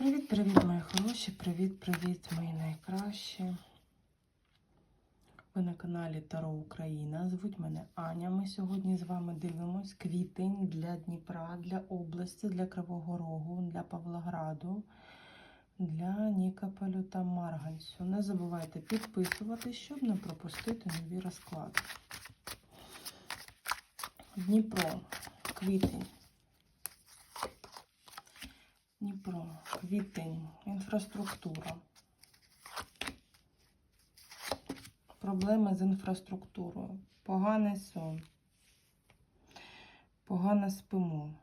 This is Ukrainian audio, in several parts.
Привіт-привіт, мої хороші! Привіт-привіт, мої найкращі. Ви на каналі Таро Україна. Звуть мене Аня. Ми сьогодні з вами дивимось квітень для Дніпра, для області, для Кривого Рогу, для Павлограду, для Нікополю та Марганцю. Не забувайте підписуватись, щоб не пропустити нові розклади. Дніпро, квітень. Дніпро, квітень, інфраструктура. Проблеми з інфраструктурою. Поганий сон. Погано спимо.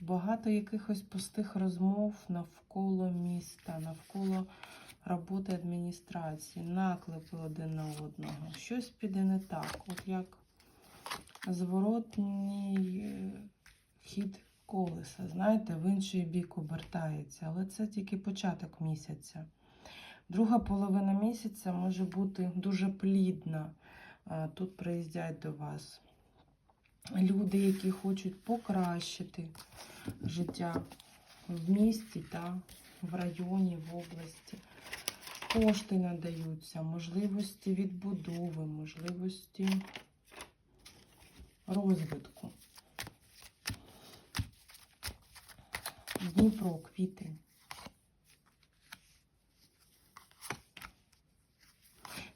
Багато якихось пустих розмов навколо міста, навколо роботи адміністрації, наклепи один на одного. Щось піде не так. От як зворотній е, хід колеса, знаєте, в інший бік обертається, але це тільки початок місяця. Друга половина місяця може бути дуже плідна. Тут приїздять до вас люди, які хочуть покращити життя в місті та в районі, в області. Кошти надаються, можливості відбудови, можливості розвитку. Дніпро, квітень.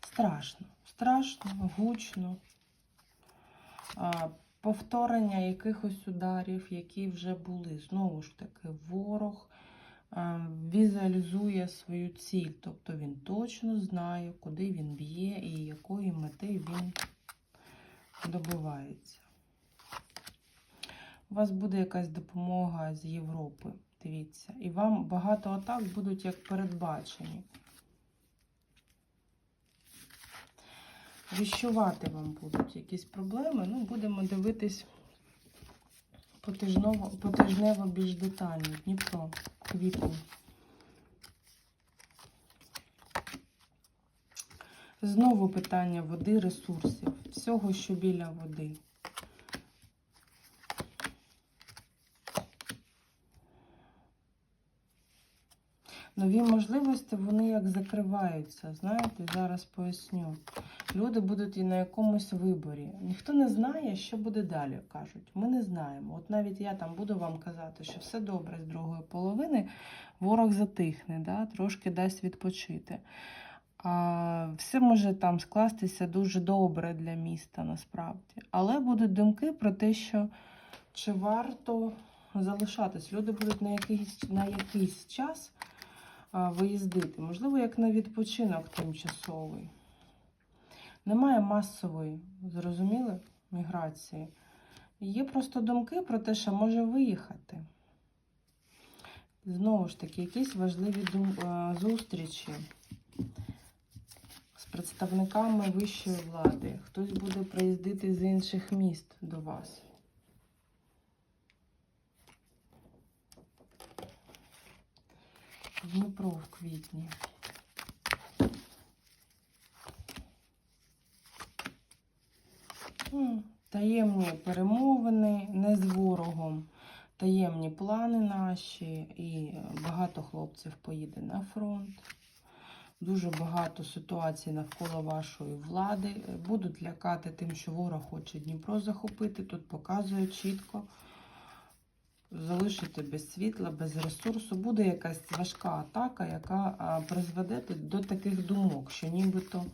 Страшно, страшно, гучно. Повторення якихось ударів, які вже були. Знову ж таки, ворог візуалізує свою ціль. Тобто він точно знає, куди він б'є і якої мети він добивається. У вас буде якась допомога з Європи, дивіться. І вам багато атак будуть як передбачені. Віщувати вам будуть якісь проблеми. Ну, будемо дивитись потижнево більш детально. Дніпро, квітень. Знову питання води, ресурсів. Всього, що біля води. Нові можливості, вони як закриваються. Знаєте, зараз поясню. Люди будуть і на якомусь виборі. Ніхто не знає, що буде далі, кажуть. Ми не знаємо. От навіть я там буду вам казати, що все добре з другої половини, ворог затихне, да? трошки дасть відпочити. А Все може там скластися дуже добре для міста насправді. Але будуть думки про те, що чи варто залишатись. Люди будуть на якийсь, на якийсь час виїздити. Можливо, як на відпочинок тимчасовий. Немає масової, зрозуміли, міграції. Є просто думки про те, що може виїхати. Знову ж таки, якісь важливі зустрічі з представниками вищої влади. Хтось буде приїздити з інших міст до вас. Дніпро в квітні. Таємні перемовини не з ворогом, таємні плани наші, і багато хлопців поїде на фронт. Дуже багато ситуацій навколо вашої влади. Будуть лякати тим, що ворог хоче Дніпро захопити. Тут показує чітко залишити без світла, без ресурсу. Буде якась важка атака, яка призведе до таких думок, що нібито,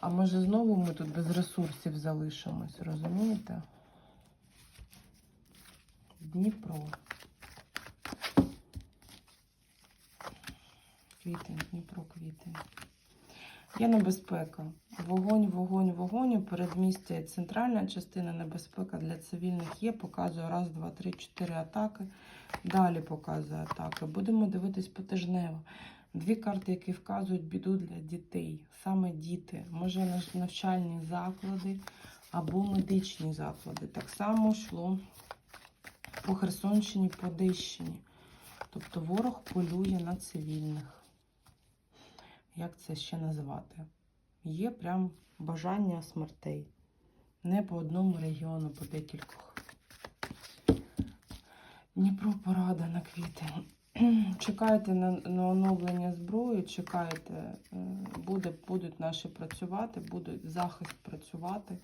а може знову ми тут без ресурсів залишимось, розумієте? Дніпро. Квітень, Дніпро, квітень. Є небезпека. Вогонь, вогонь, вогонь. Передмістя і центральна частина небезпека для цивільних є. Показує раз, два, три, чотири атаки. Далі показує атаки. Будемо дивитись потижнево. Дві карти, які вказують біду для дітей. Саме діти. Може навчальні заклади або медичні заклади. Так само йшло по Херсонщині, по Одещині. Тобто ворог полює на цивільних як це ще назвати? Є прям бажання смертей. Не по одному регіону, по декількох. Дніпро порада на квітень. Чекайте на, на оновлення зброї, чекайте, е, буде, будуть наші працювати, буде захист працювати.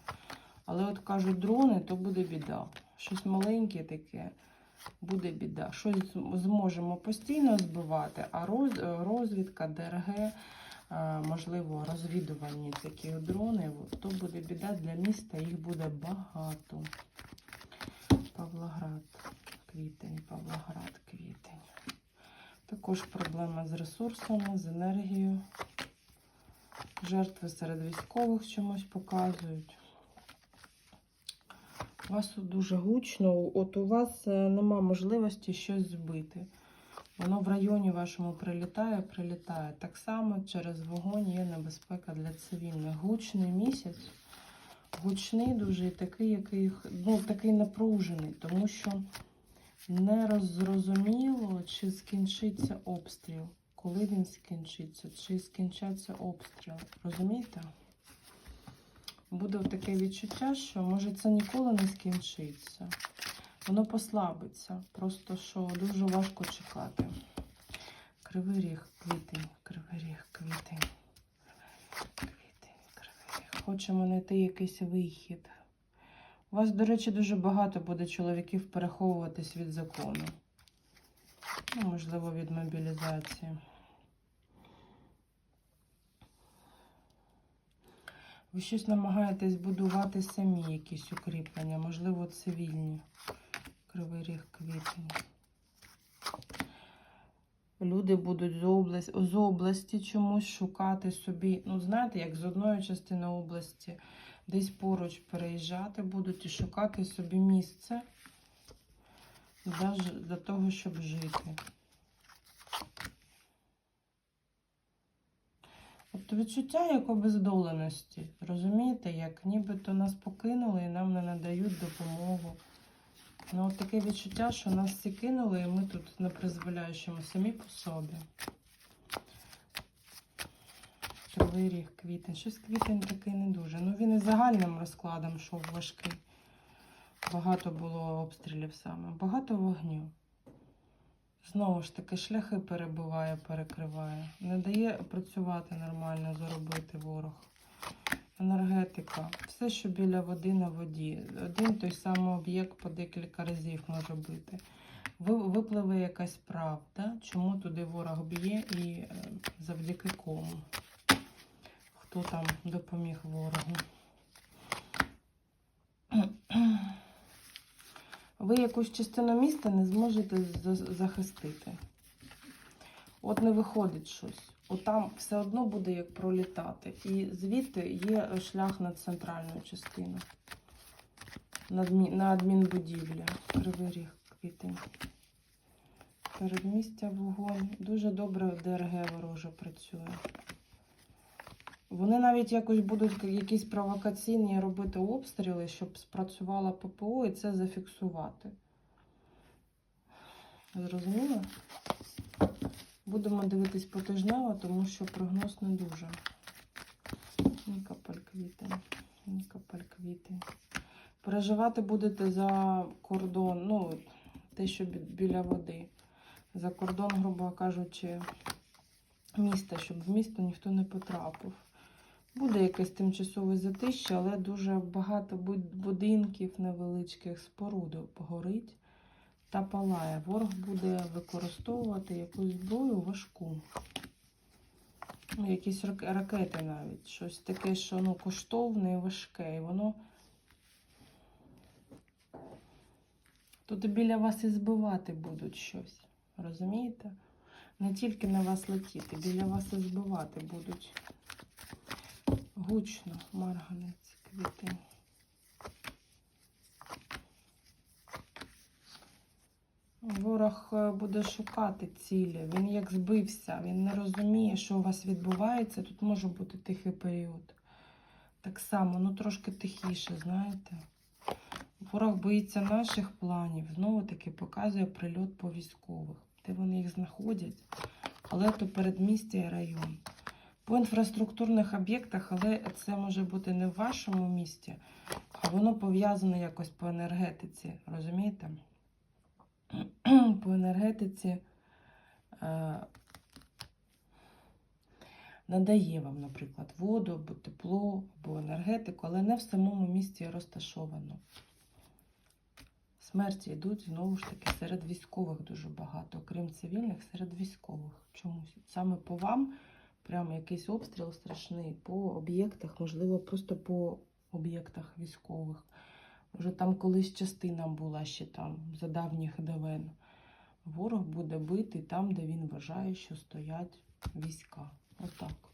Але от кажуть, дрони, то буде біда. Щось маленьке таке, буде біда. Щось зможемо постійно збивати, а роз, розвідка, ДРГ, можливо, розвідувальні такі дрони, то буде біда для міста, їх буде багато. Павлоград, квітень, Павлоград, квітень. Також проблема з ресурсами, з енергією. Жертви серед військових чомусь показують. У вас дуже гучно, от у вас е, нема можливості щось збити. Воно в районі вашому прилітає, прилітає. Так само через вогонь є небезпека для цивільних. Гучний місяць, гучний дуже і такий, який ну, такий напружений, тому що не роззрозуміло, чи скінчиться обстріл, коли він скінчиться, чи скінчаться обстріл. Розумієте? Буде таке відчуття, що може це ніколи не скінчиться. Воно послабиться. Просто що дуже важко чекати. Кривий ріг, квітень, кривий ріг, квітень. Квітень, кривий ріг. Хочемо знайти якийсь вихід. У вас, до речі, дуже багато буде чоловіків переховуватись від закону. Ну, можливо, від мобілізації. Ви щось намагаєтесь будувати самі якісь укріплення, можливо, цивільні. Кривий ріг квітень. Люди будуть з області, з області чомусь шукати собі. Ну, знаєте, як з одної частини області десь поруч переїжджати будуть і шукати собі місце для, для того, щоб жити. От відчуття як обездоленості. Розумієте, як нібито нас покинули і нам не надають допомогу. Ну, от таке відчуття, що нас всі кинули, і ми тут не призволяючимо самі по собі. Кривий квітень. Щось квітень такий не дуже. Ну він і загальним розкладом йшов важкий. Багато було обстрілів саме, багато вогню. Знову ж таки, шляхи перебиває, перекриває. Не дає працювати нормально, заробити ворог. Енергетика. Все, що біля води на воді. Один той самий об'єкт по декілька разів може бути. Випливе якась правда, чому туди ворог б'є і е, завдяки кому. Хто там допоміг ворогу. Ви якусь частину міста не зможете захистити. От не виходить щось. От там все одно буде як пролітати. І звідти є шлях на центральну частину. На, адмі... на. Кривий ріг квітень. Передмістя вогонь. Дуже добре ДРГ вороже працює. Вони навіть якось будуть якісь провокаційні робити обстріли, щоб спрацювала ППО і це зафіксувати. Зрозуміло? Будемо дивитись потижнево, тому що прогноз не дуже. Нікапель квітень. Нікапель квітень. Переживати будете за кордон, ну, те, що біля води. За кордон, грубо кажучи, міста, щоб в місто ніхто не потрапив. Буде якесь тимчасове затище, але дуже багато будинків невеличких споруд горить та палає. Ворог буде використовувати якусь зброю важку. Ну, якісь рак- ракети навіть. Щось таке, що ну, коштовне і важке. І воно тут біля вас і збивати будуть щось. Розумієте? Не тільки на вас летіти, біля вас і збивати будуть. Гучно, марганець, квітень. Ворог е, буде шукати цілі. Він як збився, він не розуміє, що у вас відбувається. Тут може бути тихий період. Так само, ну трошки тихіше, знаєте. Ворог боїться наших планів. Знову таки показує прильот по військових, де вони їх знаходять. Але то передмістя і район. По інфраструктурних об'єктах, але це може бути не в вашому місті, а воно пов'язане якось по енергетиці. Розумієте? по енергетиці е, надає вам, наприклад, воду або тепло, або енергетику, але не в самому місці розташовано. Смерті йдуть знову ж таки серед військових дуже багато, окрім цивільних, серед військових. Чомусь саме по вам прямо якийсь обстріл страшний по об'єктах, можливо, просто по об'єктах військових. Може, там колись частина була ще там, за давніх давен. Ворог буде бити там, де він вважає, що стоять війська. Отак.